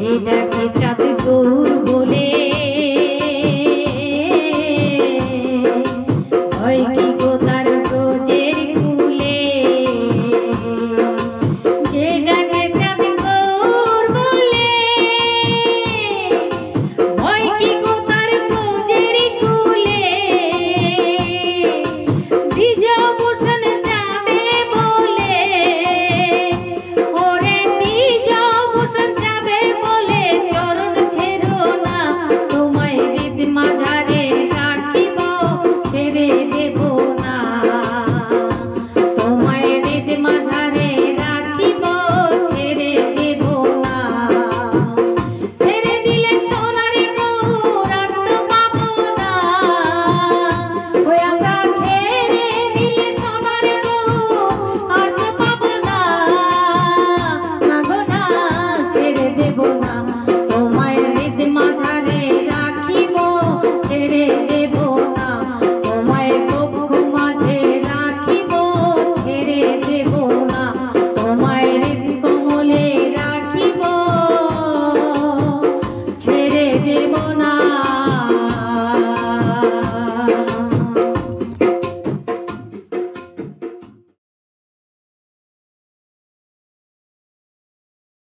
সেটা কি চাঁদ গৌর chegou.